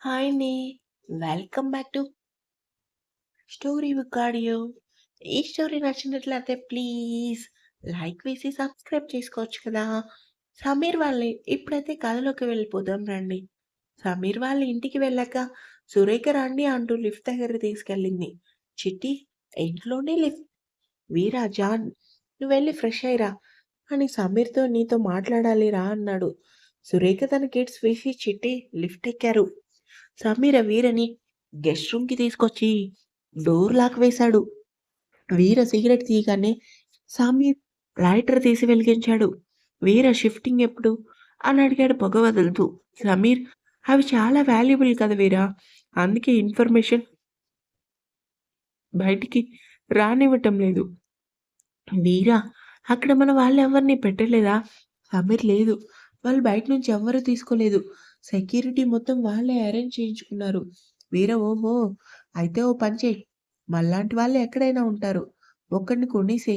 Hi అండి. Welcome back to story book audio. ఈ story నచ్చినట్లయితే ప్లీజ్ లైక్ వేసి సబ్స్క్రైబ్ చేసుకోవచ్చు కదా! సమీర్ వాళ్ళ ఇప్పుడైతే కథలోకి వెళ్ళిపోదాం రండి. సమీర్ వాళ్ళ ఇంటికి వెళ్ళాక సురేఖ రండి అంటూ లిఫ్ట్ దగ్గరికి తీసుకెళ్ళింది. చిట్టి ఇంట్లోనే లిఫ్ట్ వీరా జాన్ నువ్వు వెళ్ళి ఫ్రెష్ అయ్యిరా అని సమీర్‌తో నీతో మాట్లాడాలి రా అన్నాడు. సురేఖ తన కిడ్స్ వేసి చిట్టి లిఫ్ట్ ఎక్కారు. సమీర వీరని గెస్ట్ రూమ్‌కి తీసుకొచ్చి డోర్ లాక్ వేశాడు. వీర సిగరెట్ తీయగానే సమీర్ లైటర్ తీసి వెలిగించాడు. వీర షిఫ్టింగ్ ఎప్పుడు అని అడిగాడు పొగ వదులుతూ. సమీర్ అవి చాలా వాల్యుబుల్ కదా వీరా! అందుకే ఇన్ఫర్మేషన్ బయటికి రానివ్వటం లేదు. వీరా అక్కడ మన వాళ్ళు ఎవరిని పెట్టలేదా? సమీర్ లేదు. వాళ్ళు బయట నుంచి ఎవరు తీసుకోలేదు. సెక్యూరిటీ మొత్తం వాళ్ళే అరేంజ్ చేయించుకున్నారు. వీర ఓహో! అయితే ఓ పని చేయి మళ్ళాంటి వాళ్ళు ఎక్కడైనా ఉంటారు. ఒక్కడిని కొనేసే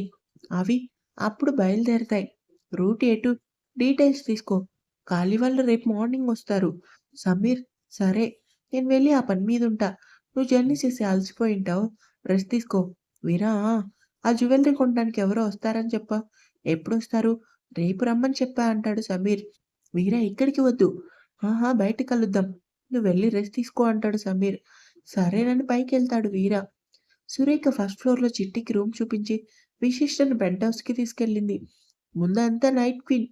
అవి అప్పుడు బయలుదేరతాయి. రూట్ ఎటు డీటెయిల్స్ తీసుకో. ఖాళీ వాళ్ళు రేపు మార్నింగ్ వస్తారు. సమీర్ సరే నేను వెళ్ళి ఆ పని మీద ఉంటా నువ్వు జర్నీ చేసి అలసిపోయి ఉంటావు రెస్ట్ తీసుకో. వీరా ఆ జ్యువెలరీ కొనడానికి ఎవరో వస్తారని చెప్ప ఎప్పుడు వస్తారు రేపు రమ్మని చెప్పా అంటాడు సమీర్. వీరా ఇక్కడికి వద్దు. ఆహా! బయట కలుద్దాం. నువ్వు వెళ్ళి రెస్ట్ తీసుకో అంటాడు సమీర్. సరేనని పైకెళ్తాడు వీర. సురేఖ ఫస్ట్ ఫ్లోర్‌లో చిట్టికి రూమ్ చూపించి విశిష్టను పెంట్ హౌస్‌కి తీసుకెళ్ళింది. ముందంతా నైట్ క్వీన్.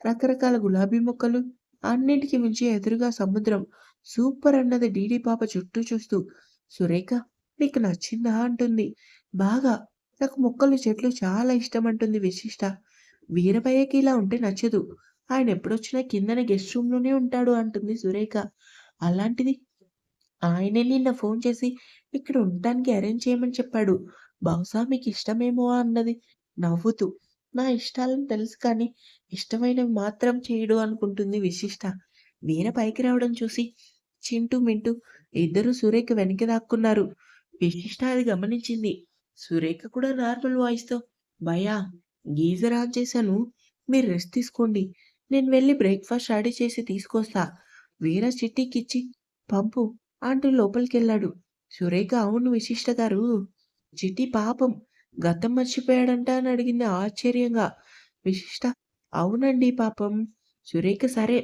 రకరకాల గులాబీ మొక్కలు, అన్నిటికి మించి ఎదురుగా సముద్రం. సూపర్ అన్నది డీడీ పాప చుట్టూ చూస్తూ. సురేఖ నీకు నచ్చిందా అంటుంది. బాగా. నాకు మొక్కలు, చెట్లు చాలా ఇష్టం అంటుంది విశిష్ట. వీరభయ్యకి ఇలా ఉంటే నచ్చదు. ఆయన ఎప్పుడొచ్చినా కిందన గెస్ట్ రూమ్‌లోనే ఉంటాడు అంటుంది సురేఖ. అలాంటిది ఆయనే నిన్న ఫోన్ చేసి ఇక్కడ ఉండటానికి అరేంజ్ చేయమని చెప్పాడు. బహుశా మీకు ఇష్టమేమో అన్నది నవ్వుతూ. నా ఇష్టాలను తెలుసు కానీ ఇష్టమైనవి మాత్రం చేయడు అనుకుంటుంది విశిష్ట. వీర పైకి రావడం చూసి చింటూ, మింటూ ఇద్దరు సురేఖ వెనక్కి దాక్కున్నారు. విశిష్ట అది గమనించింది. సురేఖ కూడా నార్మల్ వాయిస్‌తో భయా గీజర్ ఆన్ చేశాను. మీరు రెస్ట్ తీసుకోండి. నేను వెళ్ళి బ్రేక్‌ఫాస్ట్ రెడీ చేసి తీసుకొస్తా. వీర చిట్టికిచ్చి పంపు అంటూ లోపలికెళ్ళాడు. సురేఖ అవును విశిష్ట గారు. చిట్టి పాపం గతం మర్చిపోయాడంట అని అడిగింది ఆశ్చర్యంగా. విశిష్ట అవునండి పాపం. సురేఖ సరే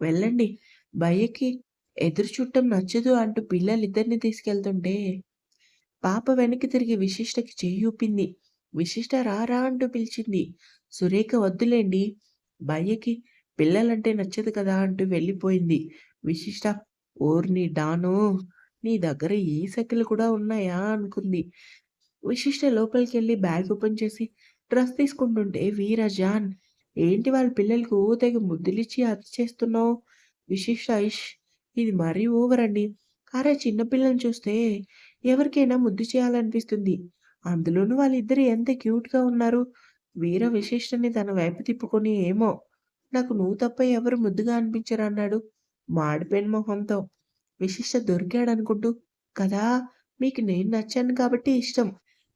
వెళ్ళండి. భయ్యకి ఎదురు చుట్టం నచ్చదు అంటూ పిల్లలిద్దరిని తీసుకెళ్తుంటే పాప వెనక్కి తిరిగి విశిష్టకి చేయూపింది విశిష్ట రారా అంటూ పిలిచింది. సురేఖ వద్దులేండి. భయ్యకి పిల్లలంటే నచ్చదు కదా అంటూ వెళ్ళిపోయింది. విశిష్ట ఓర్ని డాను నీ దగ్గర ఈ సైకిల్ కూడా ఉన్నాయా అనుకుంది. విశిష్ట లోపలికి వెళ్ళి బ్యాగ్ ఓపెన్ చేసి డ్రెస్ తీసుకుంటుంటే వీరా జాన్ ఏంటి వాళ్ళ పిల్లలకు ఓ తెగ ముద్దులిచ్చి అతి చేస్తున్నావు? విశిష్ట ఇష్ ఇది మరీ ఓవర్ అండి. అరే చిన్నపిల్లల్ని చూస్తే ఎవరికైనా ముద్దు చేయాలనిపిస్తుంది. అందులోనూ వాళ్ళిద్దరు ఎంత క్యూట్‌గా ఉన్నారు. వీర విశిష్టని తన వైపు తిప్పుకొని ఏమో నాకు నువ్వు తప్ప ఎవరు ముద్దుగా అనిపించరన్నాడు మాడిపోయిన మొహంతో. విశిష్ట దొరికాడనుకుంటూ కదా మీకు నేను నచ్చాను కాబట్టి ఇష్టం.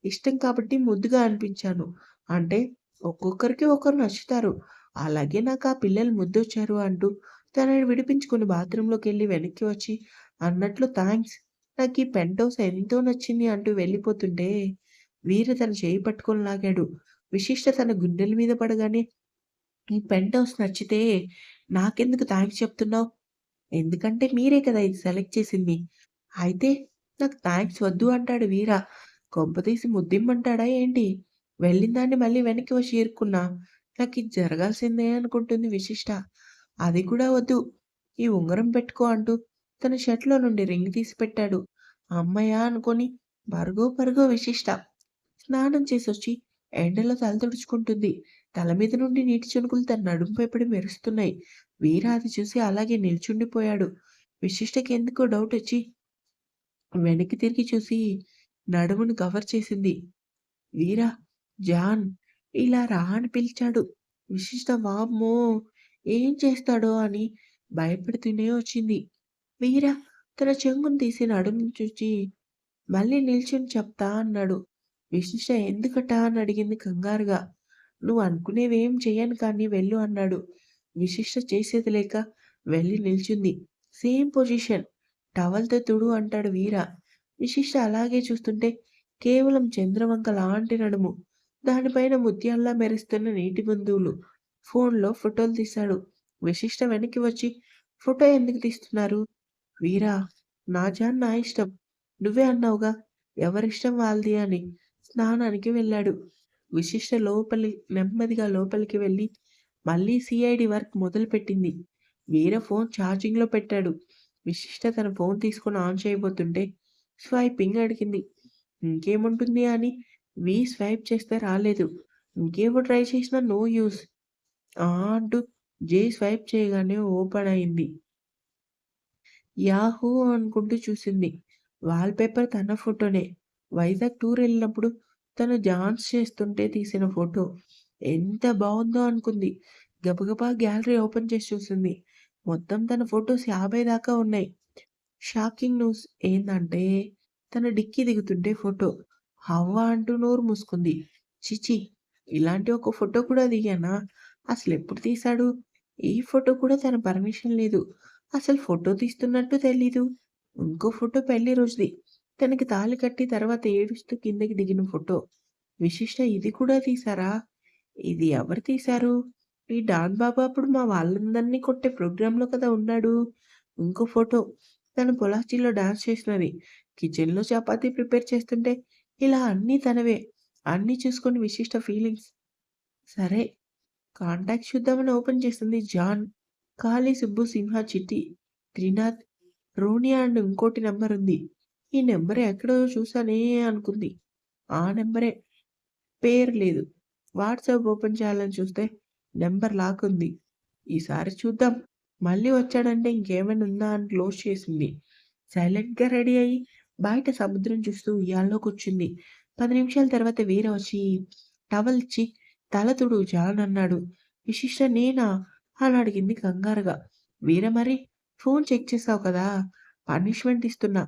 ఇష్టం కాబట్టి ముద్దుగా అనిపించాను. అంటే ఒక్కొక్కరికి ఒకరు నచ్చుతారు. అలాగే నాకు ఆ పిల్లలు ముద్దొచ్చారు అంటూ తనని విడిపించుకొని బాత్రూంలోకెళ్ళి వెనక్కి వచ్చి అన్నట్లు థ్యాంక్స్ నాకు ఈ పెంట్ హౌస్ ఎంతో నచ్చింది అంటూ వెళ్ళిపోతుంటే వీర తన చేయి పట్టుకొని లాగాడు. విశిష్ట తన గుండెల మీద పడగానే ఈ పెంట్ హౌస్ నచ్చితే నాకెందుకు థ్యాంక్స్ చెప్తున్నావు? ఎందుకంటే మీరే కదా ఇది సెలెక్ట్ చేసింది. అయితే నాకు థ్యాంక్స్ వద్దు అంటాడు వీర. కొంపతీసి ముద్దిమ్మంటాడా ఏంటి? వెళ్ళిన దాన్ని మళ్ళీ వెనక్కి వచ్చి చేరుకున్నాను నాకు ఇది జరగాల్సిందే అనుకుంటుంది విశిష్ట. అది కూడా వద్దు. ఈ ఉంగరం పెట్టుకో అంటూ తన షర్ట్‌లో నుండి రింగ్ తీసి పెట్టాడు. అమ్మయ్యా అనుకొని పరుగో పరుగో విశిష్ట. స్నానం చేసొచ్చి ఎండలో తల తుడుచుకుంటుంది. తల మీద నుండి నీటి చినుకులు తన నడుంపై పడి మెరుస్తున్నాయి. వీర అది చూసి అలాగే నిల్చుండిపోయాడు. విశిష్టకి ఎందుకో డౌట్ వచ్చి వెనక్కి తిరిగి చూసి నడుమును కవర్ చేసింది. వీరా జాన్ ఇలా రా అని పిలిచాడు. విశిష్ట వామ్మో! ఏం చేస్తాడో అని భయపడుతూనే వచ్చింది. వీరా తన చెంగును తీసి నడుము చూచి మళ్ళీ నిల్చుని చెప్తా అన్నాడు. విశిష్ట ఎందుకట అని అడిగింది కంగారుగా. నువ్వు అనుకునేవేం చెయ్యను కానీ వెళ్ళు అన్నాడు. విశిష్ట చేసేది లేక వెళ్ళి నిల్చుంది. Same position. టవల్‌తో తుడు అంటాడు వీర. విశిష్ట అలాగే చూస్తుంటే కేవలం చంద్రవంక లాంటి నడుము. దానిపైన ముత్యాల్లా మెరుస్తున్న నీటి బిందువులు. ఫోన్‌లో ఫోటోలు తీశాడు. విశిష్ట వెనక్కి వచ్చి ఫోటో ఎందుకు తీస్తున్నారు? వీరా! నా జాన్ నా ఇష్టం. నువ్వే అన్నావుగా ఎవరిష్టం వాళ్ళది అని. స్నానానికి వెళ్ళాడు. విశిష్ట లోపలి నెమ్మదిగా లోపలికి వెళ్ళి మళ్ళీ సిఐడి వర్క్ మొదలుపెట్టింది. వీర ఫోన్ ఛార్జింగ్‌లో పెట్టాడు. విశిష్ట తన ఫోన్ తీసుకొని ఆన్ చేయబోతుంటే స్వైపింగ్ అడిగింది. ఇంకేముంటుంది అని వి స్వైప్ చేస్తే రాలేదు. ఇంకేవో ట్రై చేసినా నో యూస్ ఆ! అంటూ జే స్వైప్ చేయగానే ఓపెన్ అయింది. యాహూ! అనుకుంటూ చూసింది. వాల్‌పేపర్ తన ఫోటోనే. వైజాగ్ టూర్ వెళ్ళినప్పుడు తను డాన్స్ చేస్తుంటే తీసిన ఫోటో. ఎంత బాగుందో అనుకుంది. గబగబా గ్యాలరీ ఓపెన్ చేసి చూసింది. మొత్తం తన ఫొటోస్ యాభై దాకా ఉన్నాయి. షాకింగ్ న్యూస్ ఏందంటే తన డిక్కీ దిగుతుంటే ఫోటో. హవ్వ అంటూ నోరు మూసుకుంది. ఛీ! ఇలాంటి ఒక ఫోటో కూడా దిగానా? అసలు ఎప్పుడు తీశాడు? ఈ ఫోటో కూడా తన పర్మిషన్ లేదు. అసలు ఫోటో తీస్తున్నట్టు తెలీదు. ఇంకో ఫోటో పెళ్ళి రోజుది. తనకి తాళి కట్టి తర్వాత ఏడుస్తూ కిందకి దిగిన ఫోటో. విశిష్ట ఇది కూడా తీశారా? ఇది ఎవరు తీశారు? ఈ డాన్ బాబు అప్పుడు మా వాళ్ళందరినీ కొట్టే ప్రోగ్రాంలో కదా ఉన్నాడు. ఇంకో ఫోటో తన పొలాచిలో డాన్స్ చేసినది. కిచెన్‌లో చపాతీ ప్రిపేర్ చేస్తుంటే ఇలా అన్నీ తనవే. అన్నీ చూసుకొని విశిష్ట ఫీలింగ్స్. సరే కాంటాక్ట్ చూద్దామని ఓపెన్ చేసింది John. Kali, Subbu, Simha, Chitti, Trinath, Ronia and ఇంకోటి నెంబర్ ఉంది. ఈ నెంబర్ ఎక్కడో చూసానే అనుకుంది. ఆ నెంబరే పేరు లేదు. వాట్సాప్ ఓపెన్ చేయాలని చూస్తే నెంబర్ లాక్ ఉంది. ఈసారి చూద్దాం. మళ్ళీ వచ్చాడంటే ఇంకేమైనా ఉందా అని క్లోజ్ చేసింది. సైలెంట్‌గా రెడీ అయ్యి బయట సముద్రం చూస్తూ ఉయ్యాల్లో కూర్చుంది. పది నిమిషాల తర్వాత వీర వచ్చి టవల్ ఇచ్చి తల తుడు జాన్ అన్నాడు. విశిష్ట నేనా? అని అడిగింది కంగారుగా. వీర మరి ఫోన్ చెక్ చేసావు కదా! పనిష్మెంట్ ఇస్తున్నా.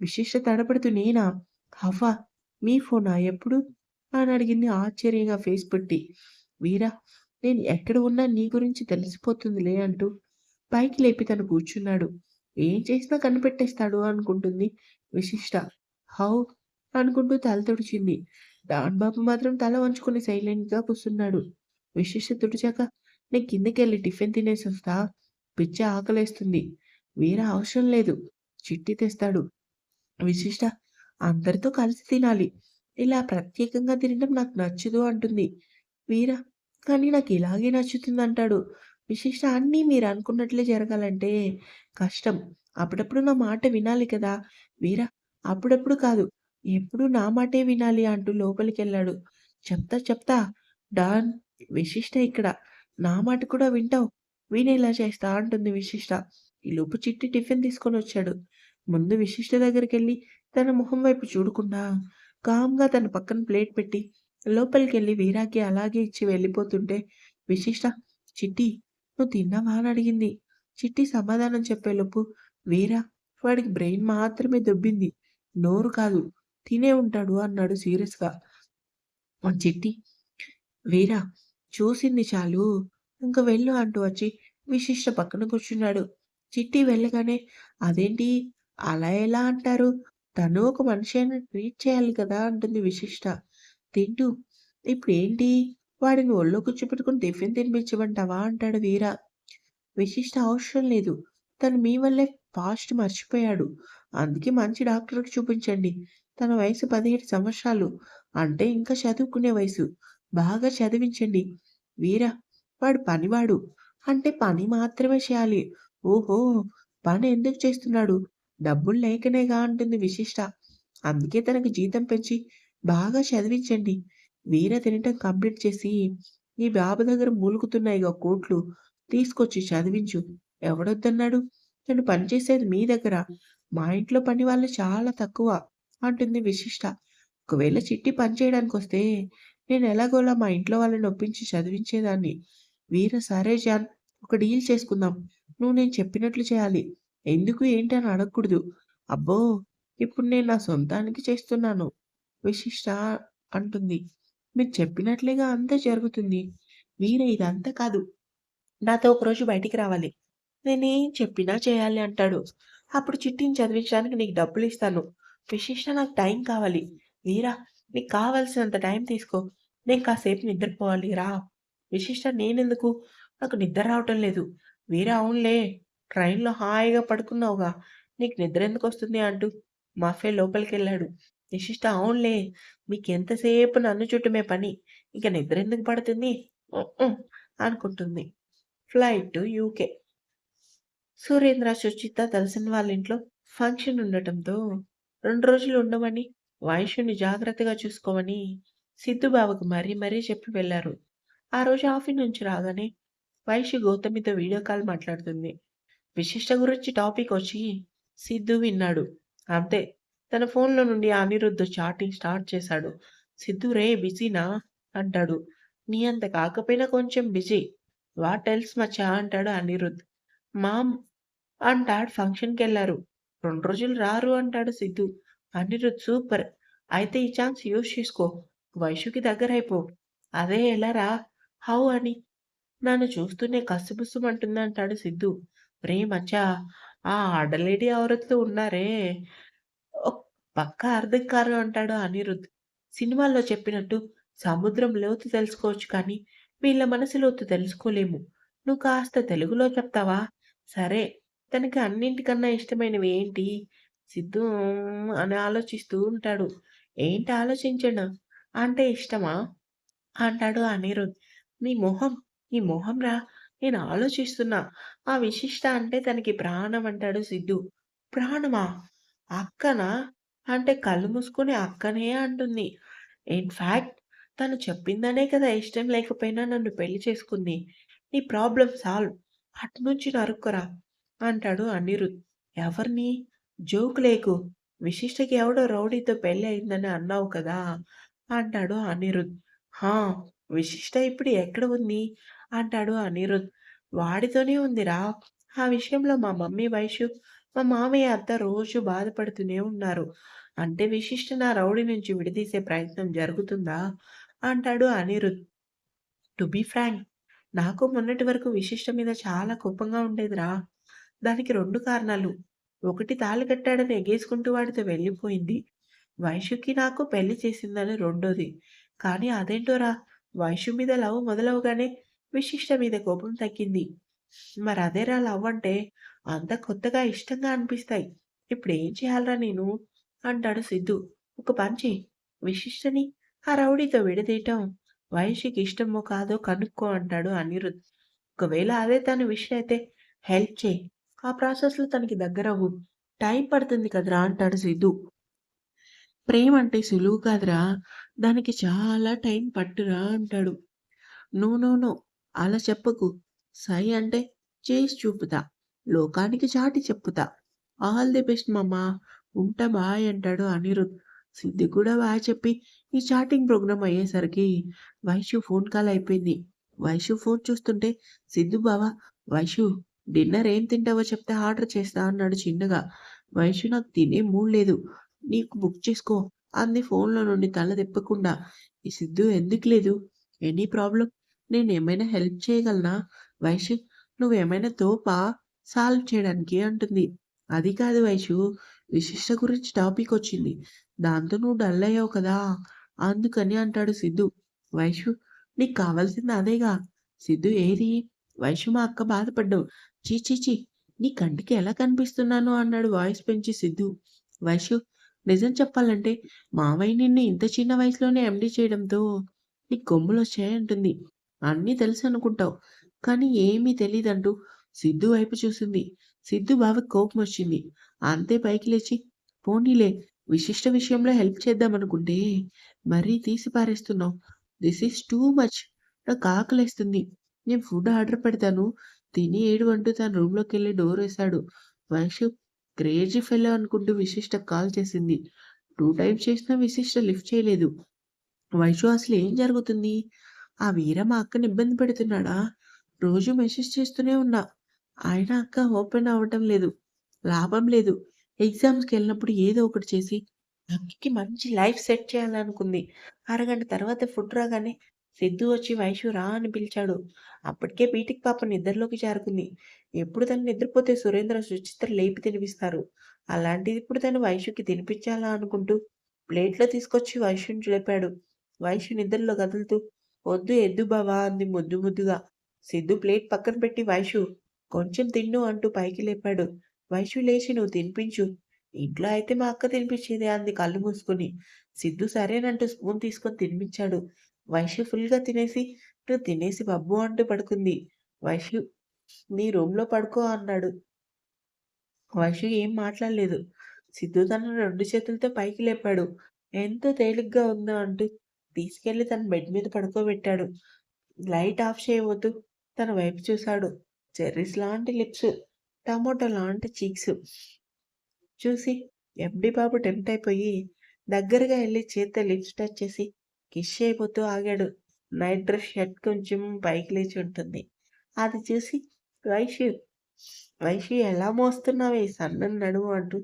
విశిష్ట తడబడుతూ నేనా? అవ్వా! మీ ఫోనా ఎప్పుడు? అని అడిగింది ఆశ్చర్యంగా ఫేస్ పెట్టి. వీరా నేను ఎక్కడ ఉన్నా నీ గురించి తెలిసిపోతుందిలే అంటూ పైకి లేపి తను కూర్చున్నాడు. ఏం చేసినా కనిపెట్టేస్తాడు అనుకుంటుంది విశిష్ట. హౌ? అనుకుంటూ తల తుడిచింది. డాన్ బాబు మాత్రం తల వంచుకొని సైలెంట్‌గా కూర్చున్నాడు. విశిష్ట తుడిచాక నేను కిందకెళ్ళి టిఫిన్ తినేసి వస్తా పిచ్చి ఆకలేస్తుంది. వీర అవసరం లేదు. చిట్టి తెస్తాడు. విశిష్ట అందరితో కలిసి తినాలి. ఇలా ప్రత్యేకంగా తినడం నాకు నచ్చదు అంటుంది. వీర కానీ నాకు ఇలాగే నచ్చుతుంది అంటాడు విశిష్ట అన్నీ మీరు అనుకున్నట్లే జరగాలంటే కష్టం. అప్పుడప్పుడు నా మాట వినాలి కదా! వీర అప్పుడప్పుడు కాదు. ఎప్పుడు నా మాటే వినాలి అంటూ లోపలికెళ్ళాడు. చెప్తా చెప్తా డాన్ విశిష్ట ఇక్కడ. నా మాట కూడా వింటావు. వినేలా చేస్తా అంటుంది విశిష్ట. ఈ లోపు చిట్టి టిఫిన్ తీసుకొని వచ్చాడు ముందు విశిష్ట దగ్గరికెళ్ళి తన ముఖం వైపు చూడకుండా కామ్‌గా తన పక్కన ప్లేట్ పెట్టి లోపలికెళ్ళి వీరాకి అలాగే ఇచ్చి వెళ్ళిపోతుంటే విశిష్ట చిట్టి నువ్వు తిన్నావా? అని అడిగింది. చిట్టి సమాధానం చెప్పేలోపు వీరా వాడికి బ్రెయిన్ మాత్రమే దొబ్బింది. నోరు కాదు. తినే ఉంటాడు అన్నాడు సీరియస్‌గా. చిట్టి వీరా చూసింది చాలు. ఇంక వెళ్ళు అంటూ వచ్చి విశిష్ట పక్కన కూర్చున్నాడు. చిట్టి వెళ్ళగానే అదేంటి అలా ఎలా అంటారు? తను ఒక మనిషి అని ట్రీట్ చేయాలి కదా! అంటుంది విశిష్ట. తింటూ ఇప్పుడు ఏంటి వాడిని ఒళ్ళో కూర్చోపెట్టుకొని టిఫిన్ తినిపించమంటావా? అంటాడు వీర. విశిష్ట అవసరం లేదు. తను మీ వల్లే ఫాస్ట్ మర్చిపోయాడు. అందుకే మంచి డాక్టర్‌కి చూపించండి. తన వయసు 17 సంవత్సరాలు. అంటే ఇంకా చదువుకునే వయసు. బాగా చదివించండి. వీరా వాడు పనివాడు. అంటే పని మాత్రమే చేయాలి. ఓహో! పని ఎందుకు చేస్తున్నాడు? డబ్బులు లేకనేగా అంటుంది విశిష్ట. అందుకే తనకి జీతం పెంచి బాగా చదివించండి. వీర తినటం కంప్లీట్ చేసి ఈ బాబు దగ్గర మూలుగుతున్నాయిగా కోట్లు. తీసుకొచ్చి చదివించు. ఎవడొద్దన్నాడు? నేను పనిచేసేది మీ దగ్గర. మా ఇంట్లో పని వాళ్ళు చాలా తక్కువ అంటుంది విశిష్ట. ఒకవేళ చిట్టి పని చేయడానికొస్తే నేను ఎలాగోలా మా ఇంట్లో వాళ్ళని ఒప్పించి చదివించేదాన్ని. వీర సరే జాన్ ఒక డీల్ చేసుకుందాం. నువ్వు నేను చెప్పినట్లు చేయాలి. ఎందుకు ఏంటి అని అడగకూడదు. అబ్బో! ఇప్పుడు నేను నా సొంతానికి చేస్తున్నాను. విశిష్ట అంటుంది. మీరు చెప్పినట్లేగా అంతా జరుగుతుంది. మీరే ఇదంతా కాదు. నాతో ఒకరోజు బయటికి రావాలి. నేనేం చెప్పినా చేయాలి అంటాడు. అప్పుడు చిట్టిని చదివించడానికి నీకు డబ్బులు ఇస్తాను విశిష్ట నాకు టైం కావాలి. వీరా నీకు కావాల్సినంత టైం తీసుకో. నేను కాసేపు నిద్రపోవాలి రా. విశిష్ట నేనెందుకు? నాకు నిద్ర రావటం లేదు. వీరా అవునులే. ట్రైన్‌లో హాయిగా పడుకున్నావుగా. నీకు నిద్ర ఎందుకు వస్తుంది అంటూ మాఫే లోపలికి వెళ్ళాడు నిశిష్ట అవునులే. మీకెంతసేపు నన్ను చుట్టమే పని. ఇక నిద్ర ఎందుకు పడుతుంది? అనుకుంటుంది. Flight to UK. Surendra, Suchitha తెలిసిన వాళ్ళింట్లో ఫంక్షన్ ఉండటంతో రెండు రోజులు ఉండమని, వైషుని జాగ్రత్తగా చూసుకోమని సిద్ధుబాబుకు మరీ మరీ చెప్పి వెళ్ళారు. ఆ రోజు ఆఫీస్ నుంచి రాగానే వైశ్య గౌతమితో వీడియో కాల్ మాట్లాడుతుంది. విశిష్ట గురించి టాపిక్ వచ్చి సిద్ధు విన్నాడు. అంతే. తన ఫోన్‌లో నుండి అనిరుద్ధ్ చాటింగ్ స్టార్ట్ చేశాడు. సిద్ధు రే బిజీనా? అంటాడు. నీ అంత కాకపోయినా కొంచెం బిజీ. వాట్ ఎల్స్ మచ్చా అంటాడు అనిరుద్ధ్ మామ్ అంటాడు ఫంక్షన్కి వెళ్ళారు రెండు రోజులు రారు అంటాడు సిద్ధు. అనిరుద్ధ్ సూపర్. అయితే ఈ ఛాన్స్ యూజ్ చేసుకో. వైషుకి దగ్గరైపో. అదే ఎలా రా హౌ అని నన్ను చూస్తూనే కస్సుబుస్సుమంటుందంటాడు సిద్ధు. రేయ్ మచ్చా ఆ ఆడలేడీ ఎవరొతో ఉన్నారే ఒక్ పక్కా అర్థం కారు అంటాడు అనిరుద్ధ్ సినిమాల్లో చెప్పినట్టు సముద్రం లోతు తెలుసుకోవచ్చు కానీ వీళ్ళ మనసు లోతు తెలుసుకోలేము. నువ్వు కాస్త తెలుగులో చెప్తావా? సరే. తనకి అన్నింటికన్నా ఇష్టమైనవి ఏంటి? సిద్ధు అని ఆలోచిస్తూ ఉంటాడు. ఏంటి ఆలోచించడం అంటే ఇష్టమా? అంటాడు అనిరుద్. నీ మొహం, నీ మొహంరా నేను ఆలోచిస్తున్నా. ఆ విశిష్ట అంటే తనకి ప్రాణం అంటాడు సిద్ధు. ప్రాణమా? అక్కనా? అంటే కళ్ళు మూసుకొని అక్కనే అంటుంది. ఇన్ఫ్యాక్ట్ తను చెప్పిందనే కదా ఇష్టం లేకపోయినా నన్ను పెళ్ళి చేసుకుంది. నీ ప్రాబ్లం సాల్వ్. అటునుంచి నరుక్కురా అంటాడు అనిరుద్. జోకు లేకు విశిష్టకి ఎవడో రౌడీతో పెళ్ళి అయిందని అన్నావు కదా! అంటాడు అనిరుద్. హా! విశిష్ట ఇప్పుడు ఎక్కడ ఉంది? అంటాడు అనిరుద్. వాడితోనే ఉందిరా. ఆ విషయంలో మా మమ్మీ వైషు, మా మామయ్య అత్త రోజు బాధపడుతూనే ఉన్నారు. అంటే విశిష్ట నా రౌడీ నుంచి విడదీసే ప్రయత్నం జరుగుతుందా? అంటాడు అనిరుద్. టు బీ ఫ్రాంక్ నాకు మొన్నటి వరకు విశిష్ట మీద చాలా కోపంగా ఉండేదిరా. దానికి రెండు కారణాలు. ఒకటి తాళి కట్టాడని ఎగేసుకుంటూ వాడితో వెళ్ళిపోయింది. వైశుకి నాకు పెళ్ళి చేసిందని రెండోది. కానీ అదేంటోరా వైశు మీద లవ్ మొదలవగానే విశిష్ట మీద కోపం తగ్గింది. మరి అదే లవ్ అంటే అంత కొత్తగా ఇష్టంగా అనిపిస్తాయి. ఇప్పుడు ఏం చేయాలిరా నేను? అంటాడు సిద్ధు. ఒక పంచి విశిష్టని ఆ రౌడీతో విడదీయటం వయసుకి ఇష్టమో కాదో కనుక్కో అంటాడు అనిరుద్. ఒకవేళ అదే తన విష్ అయితే హెల్ప్ చేయి ఆ ప్రాసెస్‌లో తనకి దగ్గరవు టైం పడుతుంది కదరా! అంటాడు సిద్ధు. ప్రేమంటే సులువు కాదురా! దానికి చాలా టైం పట్టురా అంటాడు. నో నో నో అలా చెప్పకు. సై అంటే చేసి చూపుతా. లోకానికి చాటి చెప్పుతా. ఆల్ ది బెస్ట్ మమ్మా! ఉంటా బాయ్ అంటాడు అనిరుద్. సిద్ధి కూడా బాయ్ చెప్పి ఈ చాటింగ్ ప్రోగ్రామ్ అయ్యేసరికి వైషు ఫోన్ కాల్ అయిపోయింది. వైషు ఫోన్ చూస్తుంటే సిద్ధు బావా వైషు డిన్నర్ ఏం తింటావో చెప్తే ఆర్డర్ చేస్తా అన్నాడు చిన్నగా. వైషు నాకు తినే మూడ్ లేదు. నీకు బుక్ చేసుకో అంది ఫోన్‌లో నుండి తల తిప్పకుండా. ఈ సిద్ధు ఎందుకు లేదు? ఎనీ ప్రాబ్లం నేనేమైనా హెల్ప్ చేయగలనా? వైషు నువ్వేమైనా తోపా సాల్వ్ చేయడానికి అంటుంది. అది కాదు వైషు విశిష్ట గురించి టాపిక్ వచ్చింది. దాంతో నువ్వు డల్ అయ్యావు కదా! అందుకని అంటాడు సిద్ధు. వైషు నీకు కావాల్సింది అదేగా! సిద్ధు ఏది? వైషు మా అక్క బాధపడ్డావు. ఛీ ఛీ ఛీ! నీ కంటికి ఎలా కనిపిస్తున్నాను అన్నాడు వాయిస్ పెంచి సిద్ధు. వైషు నిజం చెప్పాలంటే మావయ్య నిన్ను ఇంత చిన్న వయసులోనే ఎండీ చేయడంతో నీకు కొమ్ములు వచ్చాయంటుంది అన్నీ తెలుసు అనుకుంటావు కానీ ఏమీ తెలీదంటూ సిద్ధు వైపు చూసింది. సిద్ధు బావకి కోపమొచ్చింది. అంతే పైకి లేచి పోనీలే విశిష్ట విషయంలో హెల్ప్ చేద్దామనుకుంటే మరీ తీసి పారేస్తున్నావు. This is too much. నాకు ఆకలేస్తుంది. నేను ఫుడ్ ఆర్డర్ పెడతాను. తిని ఏడు అంటూ తన రూమ్‌లోకెళ్ళి డోరేశాడు. వైషు క్రేజీ ఫెలో అనుకుంటూ విశిష్ట కాల్ చేసింది. టూ టైమ్స్ చేసినా విశిష్ట లిఫ్ట్ చేయలేదు. వైషు ఏం జరుగుతుంది? ఆ వీర మా అక్కని ఇబ్బంది పెడుతున్నాడా? రోజు మెసేజ్ చేస్తూనే ఉన్నా. ఆయన అక్క ఓపెన్ అవ్వటం లేదు. లాభం లేదు. ఎగ్జామ్స్కి వెళ్ళినప్పుడు ఏదో ఒకటి చేసి అక్కకి మంచి లైఫ్ సెట్ చేయాలనుకుంది. అరగంట తర్వాత ఫుడ్ రాగానే సిద్ధు వచ్చి వైషు రా అని పిలిచాడు. అప్పటికే బీటెక్ పాప నిద్రలోకి జారుకుంది. ఎప్పుడు తను నిద్రపోతే సురేంద్ర, సుచిత్ర లేపి తినిపిస్తారు. అలాంటిది ఇప్పుడు తను వైషుకి తినిపించాలా అనుకుంటూ ప్లేట్‌లో తీసుకొచ్చి వైషుని లేపాడు. వైషు నిద్రలో కదులుతూ "వద్దు ఎద్దు బావా అంది ముద్దు ముద్దుగా. సిద్ధు ప్లేట్ పక్కన పెట్టి వైషు కొంచెం తిను అంటూ పైకి లేపాడు. వైషు లేచి నువ్వు తినిపించు. ఇంట్లో అయితే మా అక్క తినిపించేదే అంది కళ్ళు మూసుకుని. సిద్ధు సరేనంటూ స్పూన్ తీసుకొని తినిపించాడు. వైషు ఫుల్‌గా తినేసి నువ్వు తినేసి బబ్బు అంటూ పడుకుంది. వైషు నీ రూమ్‌లో పడుకో అన్నాడు. వైషు ఏం మాట్లాడలేదు. సిద్ధు తన రెండు చేతులతో పైకి లేపాడు. ఎంతో తేలిగ్గా ఉందా అంటూ తీసుకెళ్ళి తన బెడ్ మీద పడుకోబెట్టాడు. లైట్ ఆఫ్ చేయవద్దు తన వైపు చూశాడు. చెర్రీస్ లాంటి లిప్స్, టమోటో లాంటి చీక్స్ చూసి ఎండి బాబు టెంప్ట్ అయిపోయి దగ్గరగా వెళ్ళి చేత్తో లిప్స్ టచ్ చేసి కిష్ అయిపోతూ ఆగాడు. నైట్ డ్రెస్ షర్ట్ కొంచెం పైకి లేచి ఉంటుంది. అది చూసి వైషు వైషి ఎలా మోస్తున్నావే సన్నని నడుము అంటూ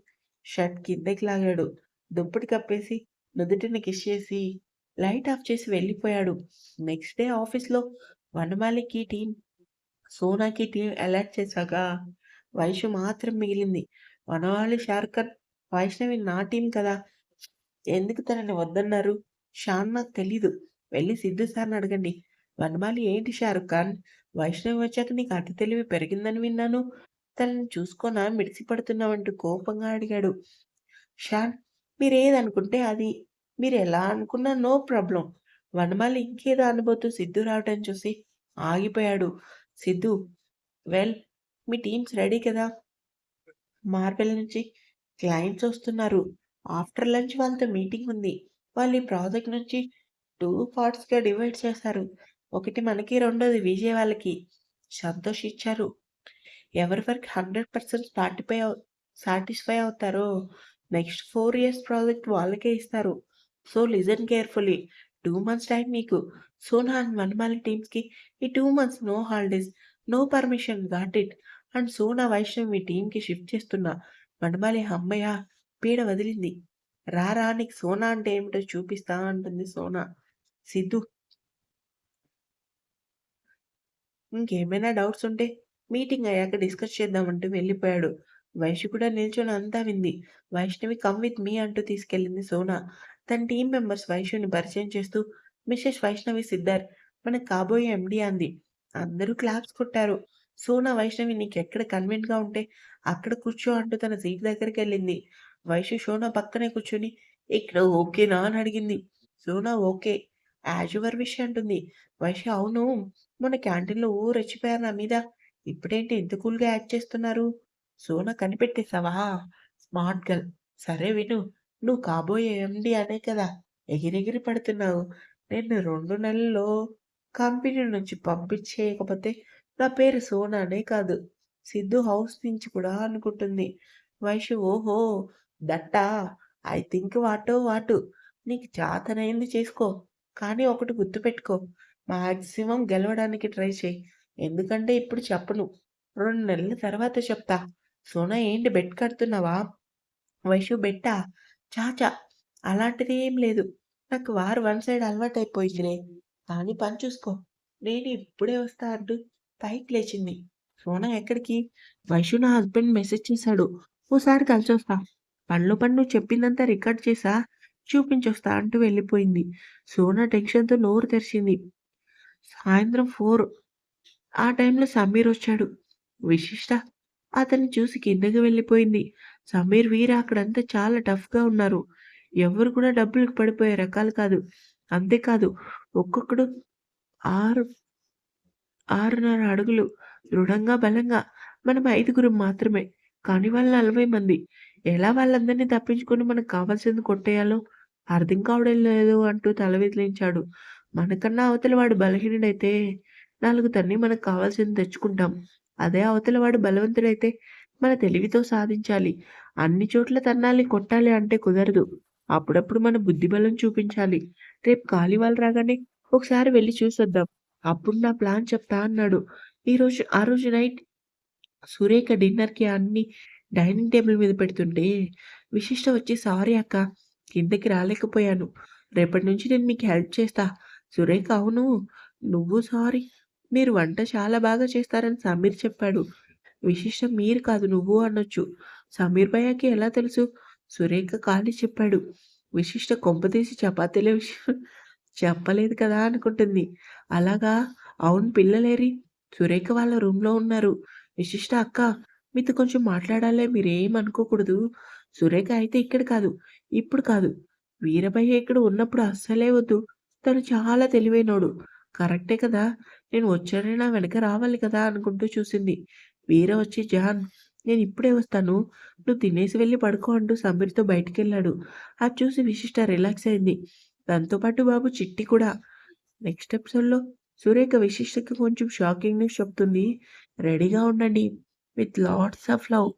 షర్ట్ కిందకి లాగాడు. దుప్పటి కప్పేసి నుదుటిని కిష్ చేసి లైట్ ఆఫ్ చేసి వెళ్ళిపోయాడు. నెక్స్ట్ డే ఆఫీస్‌లో వనమాలికి టీం, సోనాకి టీం అలర్ట్ చేశాక వైషు మాత్రం మిగిలింది. వనమాలి, షార్కర్ వైష్ణవి నా టీం కదా! ఎందుకు తనని వద్దన్నారు? షాన్ నాకు తెలీదు. వెళ్ళి సిద్ధు సార్‌ని అడగండి. వనమాలి ఏంటి షారుఖ్ ఖాన్? వైష్ణవి వచ్చాక నీకు అతి తెలివి పెరిగిందని విన్నాను. తనని చూసుకోనా మిడిసి పడుతున్నావంటూ కోపంగా అడిగాడు. షాన్ మీరేదనుకుంటే అది. మీరు ఎలా అనుకున్నా నో ప్రాబ్లం వనమాలి ఇంకేదో అనబోతూ సిద్ధు రావటం చూసి ఆగిపోయాడు. సిద్ధు వెల్ మీ టీమ్స్ రెడీ కదా! మార్వెల్ నుంచి క్లయింట్స్ వస్తున్నారు. ఆఫ్టర్ లంచ్ వాళ్ళతో మీటింగ్ ఉంది. వాళ్ళు ఈ ప్రాజెక్ట్ నుంచి టూ పార్ట్స్‌గా డివైడ్ చేశారు. ఒకటి మనకి, రెండోది విజయ్ వాళ్ళకి. సంతోష్ ఇచ్చారు. ఎవరి వరకు హండ్రెడ్ పర్సెంట్ సాటిఫై సాటిస్ఫై అవుతారో నెక్స్ట్ ఫోర్ ఇయర్స్ ప్రాజెక్ట్ వాళ్ళకే ఇస్తారు. So listen carefully. Two months time మీకు. సోనా అండ్ వనమాలి టీమ్స్‌కి ఈ two months no holidays, no permission got it. And Sona, Vaishnav మీ టీమ్‌కి షిఫ్ట్ చేస్తున్నా. మనమాలి అమ్మయ్య పీడ వదిలింది. రా నీకు సోనా అంటే ఏమిటో చూపిస్తా అంటుంది సోనా. సిద్ధు ఇంకేమైనా డౌట్స్ ఉంటే మీటింగ్ అయ్యాక డిస్కస్ చేద్దామంటూ వెళ్ళిపోయాడు. వైషు కూడా నిల్చొని అంతా వింది. వైష్ణవి కమ్ విత్ మీ అంటూ తీసుకెళ్ళింది సోనా. తన టీం మెంబర్స్ వైషుని పరిచయం చేస్తూ మిస్సెస్ వైష్ణవి సిద్ధార్ మన కాబోయే ఎండి అంది. అందరూ క్లాప్స్ కొట్టారు. సోనా వైష్ణవి నీకెక్కడ కన్వీనియంట్‌గా ఉంటే అక్కడ కూర్చో అంటూ తన సీట్ దగ్గరికి వెళ్ళింది వైషు సోనా పక్కనే కూర్చొని ఇక్కడ ఓకేనా అని అడిగింది. Sona okay. As your wish అంటుంది. వైషు అవును. మొన్న క్యాంటీన్‌లో ఓ రెచ్చిపోయారు నా మీద. ఇప్పుడేంటి ఇంత కూల్‌గా యాడ్ చేస్తున్నారు? సోనా కనిపెట్టేశావా స్మార్ట్ గర్ల్. సరే విను. నువ్వు కాబోయే ఎండి అనే కదా ఎగిరెగిరి పడుతున్నావు. నిన్ను రెండు నెలల్లో కంపెనీ నుంచి పంపించేయకపోతే నా పేరు సోనానే కాదు. సిద్ధు హౌస్ నుంచి కూడా అనుకుంటుంది. వైషు ఓహో! దట్టా! ఐ థింక్ వాటో వాటు. నీకు చేతనైంది చేసుకో. కానీ ఒకటి గుర్తుపెట్టుకో. మాక్సిమం గెలవడానికి ట్రై చేయి ఎందుకంటే ఇప్పుడు చెప్పను. రెండు నెలల తర్వాత చెప్తా. సోనా ఏంటి బెట్ కడుతున్నావా? వైషు బెట్టా? చాచా అలాంటిది ఏం లేదు. నాకు వారు వన్ సైడ్ అలవాటైపోయిందిలే. కానీ పని చూసుకో. నేను ఇప్పుడే వస్తా అంటూ పైకి లేచింది. సోనా ఎక్కడికి? వైషు నా హస్బెండ్ మెసేజ్ చేశాడు. ఓసారి కలిసొస్తా. పనిలో పని నువ్వు చెప్పిందంతా రికార్డ్ చేసా చూపించొస్తా అంటూ వెళ్ళిపోయింది. సోనా టెన్షన్‌తో నోరు తెరిచింది. సాయంత్రం ఫోర్ ఆ టైంలో సమీర్ వచ్చాడు. విశిష్ట అతన్ని చూసి కిందకి వెళ్ళిపోయింది. సమీర్, వీర అక్కడంతా చాలా టఫ్‌గా ఉన్నారు. ఎవ్వరు కూడా డబ్బులకు పడిపోయే రకాలు కాదు. అంతేకాదు ఒక్కొక్కడు ఆరు 6.5 అడుగులు దృఢంగా, బలంగా. మనం ఐదుగురం మాత్రమే. కానీ వాళ్ళు 40 మంది. ఎలా వాళ్ళందరినీ తప్పించుకొని మనకు కావాల్సింది కొట్టేయాలో అర్థం కావడం లేదు అంటూ తల విదిలించాడు. మనకన్నా అవతల వాడు బలహీనుడైతే నాలుగు తన్ని మనకు కావాల్సింది తెచ్చుకుంటాం. అదే అవతల వాడు బలవంతుడైతే మన తెలివితో సాధించాలి. అన్ని చోట్ల తన్నాలి, కొట్టాలి అంటే కుదరదు. అప్పుడప్పుడు మన బుద్ధిబలం చూపించాలి. రేపు ఖాళీ వాళ్ళు రాగానే ఒకసారి వెళ్ళి చూసొద్దాం. అప్పుడు నా ప్లాన్ చెప్తా అన్నాడు. ఈరోజు ఆ రోజు నైట్ సురేఖ డిన్నర్‌కి అన్ని డైనింగ్ టేబుల్ మీద పెడుతుంటే విశిష్ట వచ్చి సారీ అక్క కిందకి రాలేకపోయాను. రేపటి నుంచి నేను మీకు హెల్ప్ చేస్తా. సురేఖ అవును. నువ్వు సారీ. మీరు వంట చాలా బాగా చేస్తారని సమీర్ చెప్పాడు. విశిష్ట మీరు కాదు నువ్వు అనొచ్చు. సమీర్ భయ్యాకి ఎలా తెలుసు? సురేఖ కాళీ చెప్పాడు. విశిష్ట కొంపతీసి చపాతీల విషయం చెప్పలేదు కదా అనుకుంటుంది. అలాగా? అవును పిల్లలేరి? సురేఖ వాళ్ళ రూమ్‌లో ఉన్నారు. విశిష్ట అక్క మీతో కొంచెం మాట్లాడాలే మీరేం అనుకోకూడదు. సురేఖ అయితే ఇక్కడ కాదు. ఇప్పుడు కాదు. వీరభయ్య ఇక్కడ ఉన్నప్పుడు అస్సలే వద్దు. తను చాలా తెలివైనోడు. కరెక్టే కదా! నేను వచ్చానని నా వెనక రావాలి కదా అనుకుంటూ చూసింది. వీర వచ్చి జాన్ నేను ఇప్పుడే వస్తాను. నువ్వు తినేసి వెళ్ళి పడుకో అంటూ సమీర్‌తో బయటికెళ్ళాడు. అది చూసి విశిష్ట రిలాక్స్ అయింది. దాంతోపాటు పాటు బాబు చిట్టి కూడా. నెక్స్ట్ ఎపిసోడ్‌లో సురేఖ విశిష్టకి కొంచెం షాకింగ్ న్యూస్ చెప్తుంది. రెడీగా ఉండండి. With lots of love.